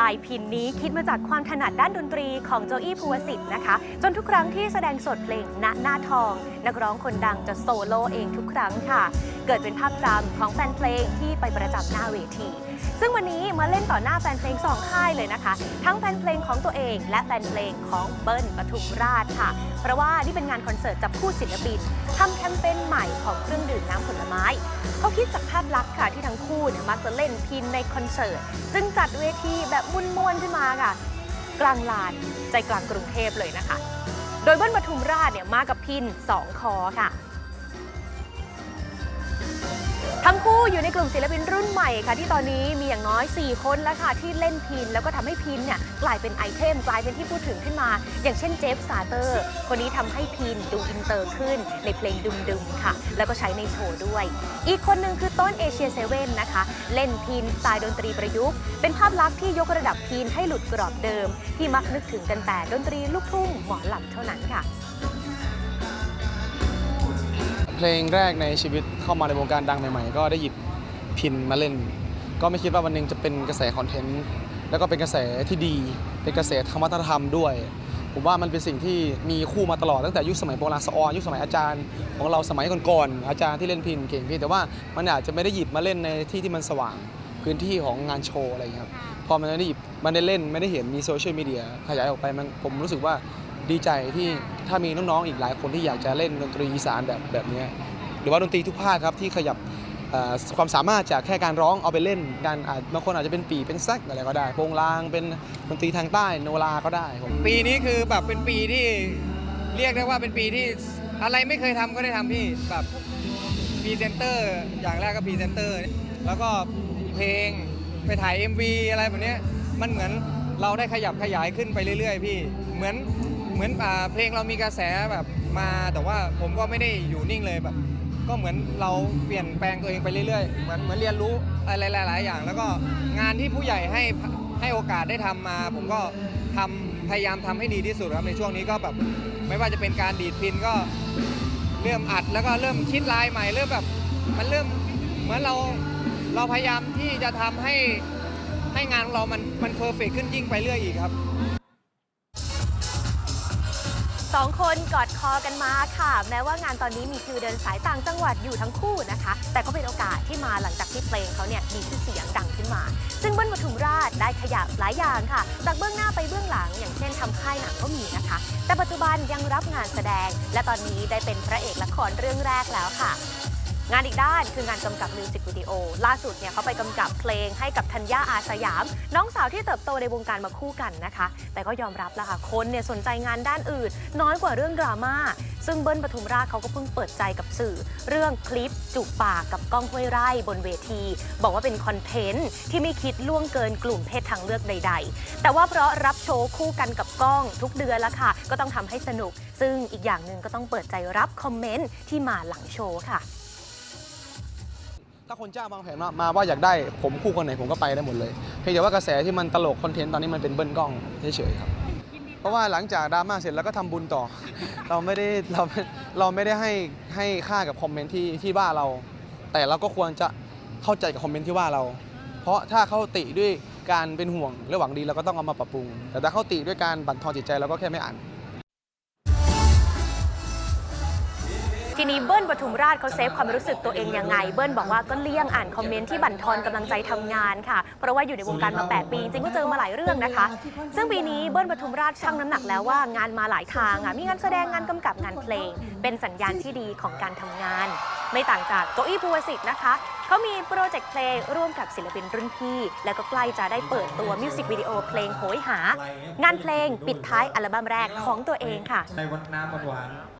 ลายพินนี้คิดมาจากความถนัดด้านดนตรีของโจอี้ภูวสิทธิ์นะคะ จนทุกครั้งที่แสดงสดเพลงณหน้าทอง นักร้องคนดังจะโซโล่เองทุกครั้งค่ะ เกิดเป็นภาพจำของแฟนเพลงที่ไปประจับหน้าเวที ซึ่งวันนี้มาเล่นต่อหน้าแฟนเพลงสองค่ายเลยนะคะ ทั้งแฟนเพลงของตัวเอง และแฟนเพลงของเบิ้ลปทุมราชค่ะ เพราะว่านี่เป็นงานคอนเสิร์ตจับคู่ศิลปินทำแคมเปญใหม่ของเครื่องดื่มน้ำผลไม้ เขาคิดจากภาพลักษณ์ค่ะที่ทั้งคู่เนี่ยมักจะเล่นพินในคอนเสิร์ต จึงจัดเวทีแบบมุนม้วนขึ้นมาค่ะ กลางลานใจกลางกรุงเทพเลยนะคะ โดยเบิ้ลปทุมราชเนี่ยมากับพิน 2 คอค่ะ ทั้งคู่อยู่ในกลุ่มศิลปินรุ่นใหม่ค่ะที่ตอนนี้มีอย่างน้อย 4 คนแล้วค่ะที่เล่นพินแล้วก็ทำให้พินเนี่ยกลายเป็นไอเทม กลายเป็นที่พูดถึงขึ้นมา อย่างเช่นเจฟซาเตอร์ คนนี้ทำให้พินดูอินเตอร์ขึ้นในเพลงดุมๆค่ะ แล้วก็ใช้ในโชว์ด้วย อีกคนหนึ่งคือต้นเอเชียเซเว่นนะคะ เล่นพินสไตล์ดนตรีประยุกต์ เป็นภาพลักษณ์ที่ยกระดับพินให้หลุดกรอบเดิม ที่มักนึกถึงกันแต่ดนตรีลูกทุ่งหมอหลำเท่านั้นค่ะ เพลงแรกในชีวิตเข้ามาในวงการดังใหม่ๆ ก็ได้หยิบพินมาเล่น ก็ไม่คิดว่าวันหนึงจะเป็นกระแสคอนเทนต์แล้วก็เป็นกระแสที่ดี เป็นกระแสทางวัฒนธรรมด้วย ผมว่ามันเป็นสิ่งที่มีคู่มาตลอดตั้งแต่ยุคสมัยโบราณสออนยุคสมัยอาจารย์ ของเราสมัยก่อนๆอาจารย์ที่เล่นพินเก่งพี่แต่ว่ามันอาจจะไม่ได้หยิบมาเล่นในที่ที่มันสว่างพื้นที่ของงานโชว์อะไรอย่างเงี้ยครับพอมันได้หยิบมันได้เล่นไม่ได้เห็นมีโซเชียลมีเดียขยายออกไปมันผมรู้สึกว่า ดีใจที่ถ้ามีน้องๆอีกหลายคนที่อยากจะเล่นดนตรีอีสานแบบแบบนี้หรือว่าดนตรีทุกภาคครับที่ขยับความสามารถจากแค่การร้องเอาไปเล่นกันอาจบางคนอาจจะเป็นปีเป็นแซกอะไรก็ได้โปงลางเป็นดนตรีทางใต้โนราก็ได้ผมปีนี้คือแบบเป็นปีที่เรียกได้ว่าเป็นปีที่อะไรไม่เคยทำก็ได้ทำพี่แบบพรีเซนเตอร์อย่างแรกก็พรีเซนเตอร์แล้วก็เพลงไปถ่าย MV อะไรแบบนี้มันเหมือนเราได้ขยับขยายขึ้นไปเรื่อย ๆ พี่ เหมือน เหมือนอ่าเพลงเรามีกระแสแบบมาแต่ว่าผมก็ไม่ได้อยู่นิ่งเลยแบบ ก็เหมือนเราเปลี่ยนแปลงตัวเองไปเรื่อยๆ เหมือนเหมือนเรียนรู้อะไรหลาย ๆ อย่าง แล้วก็งานที่ผู้ใหญ่ให้ให้โอกาสได้ทำมา ผมก็ทำพยายามทำให้ดีที่สุดครับในช่วงนี้ก็แบบไม่ว่าจะเป็นการดีดพินก็ เริ่มอัดแล้วก็เริ่มคิดลายใหม่เริ่มแบบมันเริ่มเหมือนเราเราพยายามที่จะทำให้ให้งานของเรามันมันเพอร์เฟกขึ้นยิ่งไปเรื่อยอีกครับ สองคนกอดคอกันมาค่ะ แม้ว่างานตอนนี้มีคิวเดินสายต่างจังหวัดอยู่ทั้งคู่นะคะ แต่ก็เป็นโอกาสที่มาหลังจากที่เพลงเขาเนี่ยมีชื่อเสียงดังขึ้นมา ซึ่งเบิ้ลปทุมราชได้ขยับหลายอย่างค่ะ จากเบื้องหน้าไปเบื้องหลัง อย่างเช่นทำค่ายหนังก็มีนะคะ แต่ปัจจุบันยังรับงานแสดง และตอนนี้ได้เป็นพระเอกละครเรื่องแรกแล้วค่ะ งานอีกด้านคืองานกำกับมิวสิกวิดีโอล่าสุดเนี่ยเขาไปกำกับเพลงให้กับธัญญาอาสยาม น้องสาวที่เติบโตในวงการมาคู่กันนะคะ แต่ก็ยอมรับแล้วค่ะคนเนี่ยสนใจงานด้านอื่น น้อยกว่าเรื่องดราม่าซึ่งเบิ้ลปทุมราชเขาก็เพิ่งเปิดใจกับสื่อ เรื่องคลิปจูบปากกับก้องห้วยไร่บนเวที บอกว่าเป็นคอนเทนต์ที่ไม่คิดล่วงเกินกลุ่มเพศทางเลือกใด ๆ แต่ว่าเพราะรับโชว์คู่กันกับก้องทุกเดือนแล้วค่ะ ก็ต้องทำให้สนุก ซึ่งอีกอย่างหนึ่งก็ต้องเปิดใจรับคอมเมนต์ที่มาหลังโชว์ค่ะ ถ้าคนจ้างวางแผนมาว่าอยากได้ผมคู่คนไหนผมก็ไปได้หมดเลย เพียงแต่ว่ากระแสที่มันตลกคอนเทนต์ตอนนี้มันเป็นเบิ้ลกล้องเฉยๆครับ เพราะว่าหลังจากดราม่าเสร็จแล้วก็ทำบุญต่อ เราไม่ได้เราเราไม่ได้ให้ให้ค่ากับคอมเมนต์ที่ที่ว่าเรา แต่เราก็ควรจะเข้าใจกับคอมเมนต์ที่ว่าเรา เพราะถ้าเขาติด้วยการเป็นห่วงและหวังดีเราก็ต้องเอามาปรับปรุง แต่ถ้าเขาติด้วยการบั่นทอนจิตใจเราก็แค่ไม่อ่าน ทีนี้เบิ้ลปทุมราชเขาเซฟความรู้สึกตัวเองยังไง เบิ้ลบอกว่าก็เลี่ยงอ่านคอมเมนต์ที่บั่นทอนกำลังใจทำงานค่ะ เพราะว่าอยู่ในวงการมา 8 ปี จริงก็เจอมาหลายเรื่องนะคะ ซึ่งปีนี้เบิ้ลปทุมราชชั่งน้ำหนักแล้วว่างานมาหลายทางอะมีงานแสดงงานกำกับงานเพลง เป็นสัญญาณที่ดีของการทำงาน ไม่ต่างจากโจอี้ภูวสิทธิ์นะคะเขามีโปรเจกต์เพลงร่วมกับศิลปินรุ่นพี่ แล้วก็ใกล้จะได้เปิดตัวมิวสิกวิดีโอเพลงโหยหา งานเพลงปิดท้ายอัลบั้มแรกของตัวเองค่ะ ในวันน้ำหวาน